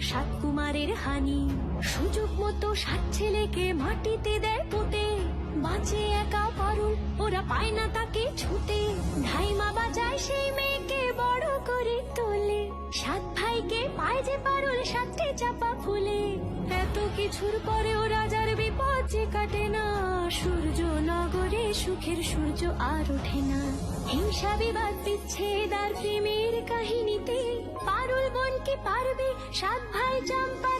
সাত কুমারের হানি। সুযোগ মতো সাত ছেলেকে মাটিতে দেয় পুঁতে। বাঁচে একা পারুল, ওরা পায় না তাকে ছুটে ধাইমা বাজায় সেই মেয়েকে বড় করে তোলে। সাত ভাইকে পায় যে পারুল সাতটি চাপা ফুলে। এত কিছুর পরেও রাজার বিপদ যে কাটে না। সূর্য নগরে সুখের সূর্য আর ওঠে না। হিংসা বিবাদ বিচ্ছেদ আর প্রেমের কাহিনীতে সাত ভাই জাগাতে